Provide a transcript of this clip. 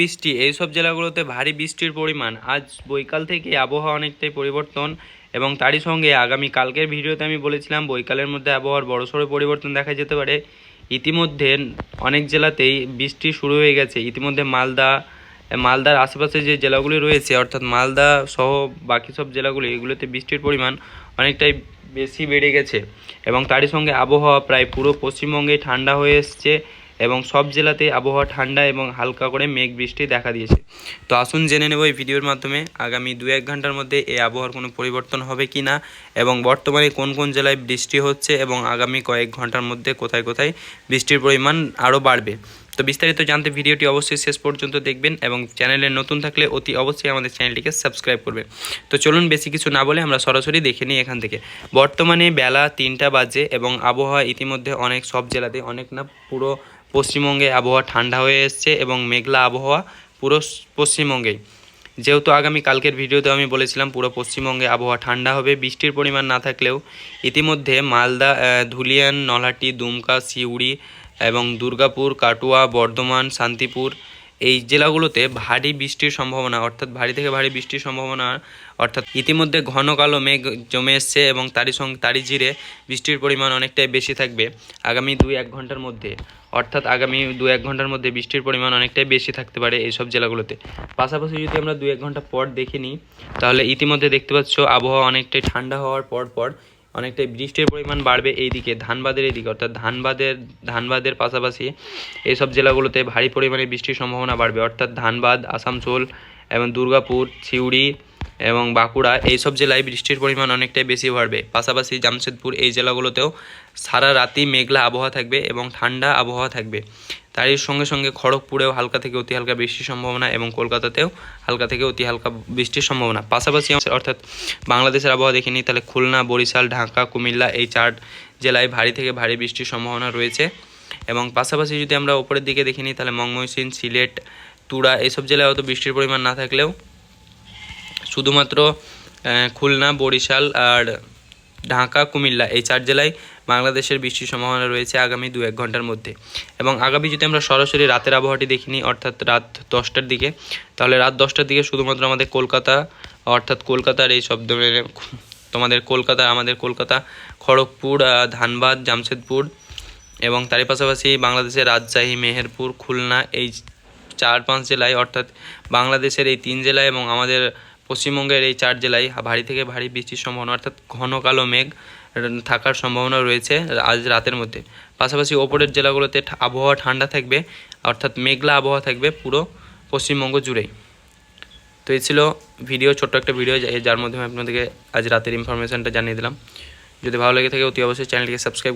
বৃষ্টি, এইসব জেলাগুলোতে ভারী বৃষ্টির পরিমাণ। আজ বৈকাল থেকে আবহাওয়া অনেকটাই পরিবর্তন এবং তারই সঙ্গে আগামী কালকের ভিডিওতে আমি বলেছিলাম বৈকালের মধ্যে আবহাওয়ার বড়সড় পরিবর্তন দেখা যেতে পারে। ইতিমধ্যে অনেক জেলাতেই বৃষ্টি শুরু হয়ে গেছে। ইতিমধ্যে মালদা, মালদার আশেপাশে যে জেলাগুলি রয়েছে, অর্থাৎ মালদা সহ বাকি সব জেলাগুলি, এগুলোতে বৃষ্টির পরিমাণ অনেকটাই বেশি বেড়ে গেছে। এবং তারই সঙ্গে আবহাওয়া প্রায় পুরো পশ্চিমবঙ্গে ঠান্ডা হয়ে এসছে। এবং সব জেলাতেই আবহাওয়া ঠান্ডা এবং হালকা করে মেঘ বৃষ্টি দেখা দিয়েছে। তো আসুন জেনে নেব এই ভিডিওর মাধ্যমে আগামী দু এক ঘণ্টার মধ্যে এই আবহাওয়ার কোনো পরিবর্তন হবে কি না এবং বর্তমানে কোন কোন জেলায় বৃষ্টি হচ্ছে এবং আগামী কয়েক ঘণ্টার মধ্যে কোথায় কোথায় বৃষ্টির পরিমাণ আরও বাড়বে। তো বিস্তারিত জানতে ভিডিওটি অবশ্যই শেষ পর্যন্ত দেখবেন এবং চ্যানেলে নতুন থাকলে অতি অবশ্যই আমাদের চ্যানেলটিকে সাবস্ক্রাইব করবে তো চলুন বেশি কিছু না বলে আমরা সরাসরি দেখে নিই এখান থেকে। বর্তমানে বেলা তিনটা বাজে এবং আবহাওয়া ইতিমধ্যে অনেক সব জেলাতে অনেক না পুরো পশ্চিমবঙ্গে আবহাওয়া ঠান্ডা হয়ে এসছে এবং মেঘলা আবহাওয়া পুরো পশ্চিমবঙ্গে। পশ্চিমবঙ্গেই যেহেতু আগামী কালকের ভিডিওতে আমি বলেছিলাম পুরো পশ্চিমবঙ্গে আবহাওয়া ঠান্ডা হবে, বৃষ্টির পরিমাণ না থাকলেও ইতিমধ্যে মালদা ধুলিয়ান, নলহাটি, দুমকা, সিউড়ি এবং দুর্গাপুর, কাটুয়া, বর্ধমান, শান্তিপুর এই জেলাগুলোতে ভারী বৃষ্টির সম্ভাবনা, অর্থাৎ ভারী থেকে ভারী বৃষ্টির সম্ভাবনা, অর্থাৎ ইতিমধ্যে ঘন কালো মেঘ জমে এসছে এবং তারই সঙ্গে তারই জিরে বৃষ্টির পরিমাণ অনেকটাই বেশি থাকবে আগামী দুই এক ঘণ্টার মধ্যে। অর্থাৎ আগামী দু এক ঘণ্টার মধ্যে বৃষ্টির পরিমাণ অনেকটাই বেশি থাকতে পারে এইসব জেলাগুলোতে। পাশাপাশি যদি আমরা দু এক ঘণ্টা পর দেখে নিই, তাহলে ইতিমধ্যে দেখতে পাচ্ছ আবহাওয়া অনেকটাই ঠান্ডা হওয়ার পর পর অনেকটাই বৃষ্টির পরিমাণ বাড়বে এইদিকে, ধানবাদের এইদিকে। অর্থাৎ ধানবাদের ধানবাদের পাশাপাশি এইসব জেলাগুলোতে ভারী পরিমাণে বৃষ্টির সম্ভাবনা বাড়বে। অর্থাৎ ধানবাদ, আসানসোল এবং দুর্গাপুর, সিউড়ি এবং বাঁকুড়া এইসব জেলায় বৃষ্টির পরিমাণ অনেকটাই বেশি বাড়বে। পাশাপাশি জামশেদপুর এই জেলাগুলোতেও সারা রাতই মেঘলা আবহাওয়া থাকবে এবং ঠান্ডা আবহাওয়া থাকবে। তারই সঙ্গে সঙ্গে খড়গপুরেও হালকা থেকে অতি হালকা বৃষ্টির সম্ভাবনা এবং কলকাতাতেও হালকা থেকে অতি হালকা বৃষ্টির সম্ভাবনা। পাশাপাশি অর্থাৎ বাংলাদেশের আবহাওয়া দেখে নিই, তাহলে খুলনা, বরিশাল, ঢাকা, কুমিল্লা এই চার জেলায় ভারী থেকে ভারী বৃষ্টির সম্ভাবনা রয়েছে। এবং পাশাপাশি যদি আমরা ওপরের দিকে দেখে নিই, তাহলে মংময়সিন সিলেট, তুরা এইসব জেলায় অত বৃষ্টির পরিমাণ না থাকলেও শুধুমাত্র খুলনা, বরিশাল আর ঢাকা, কুমিল্লা এই চার জেলায় বাংলাদেশের বৃষ্টির সম্ভাবনা রয়েছে আগামী দু এক ঘণ্টার মধ্যে। এবং আগামী যদি আমরা সরাসরি রাতের আবহাওয়াটি দেখে নিই, অর্থাৎ রাত দশটার দিকে, তাহলে রাত দশটার দিকে শুধুমাত্র আমাদের কলকাতা, অর্থাৎ কলকাতার এই সব তোমাদের কলকাতা, আমাদের কলকাতা, খড়গপুর ধানবাদ, জামশেদপুর এবং তারই পাশাপাশি বাংলাদেশের রাজশাহী, মেহেরপুর, খুলনা এই চার পাঁচ জেলায়, অর্থাৎ বাংলাদেশের এই তিন জেলায় এবং আমাদের পশ্চিমবঙ্গের এই চার জেলায় ভারী থেকে ভারী বৃষ্টির সম্ভাবনা, অর্থাৎ ঘন কালো মেঘ থাকার সম্ভাবনা রয়েছে আজ রাতের মধ্যে। পাশাপাশি ওপরের জেলাগুলোতে আবহাওয়া ঠান্ডা থাকবে, অর্থাৎ মেঘলা আবহাওয়া থাকবে পুরো পশ্চিমবঙ্গ জুড়েই। তো এই ছিল ভিডিও, ছোট্ট একটা ভিডিও যার মাধ্যমে আপনাদেরকে আজ রাতের ইনফরমেশনটা জানিয়ে দিলাম। যদি ভালো লেগে থাকে, অতি অবশ্যই চ্যানেলটিকে সাবস্ক্রাইব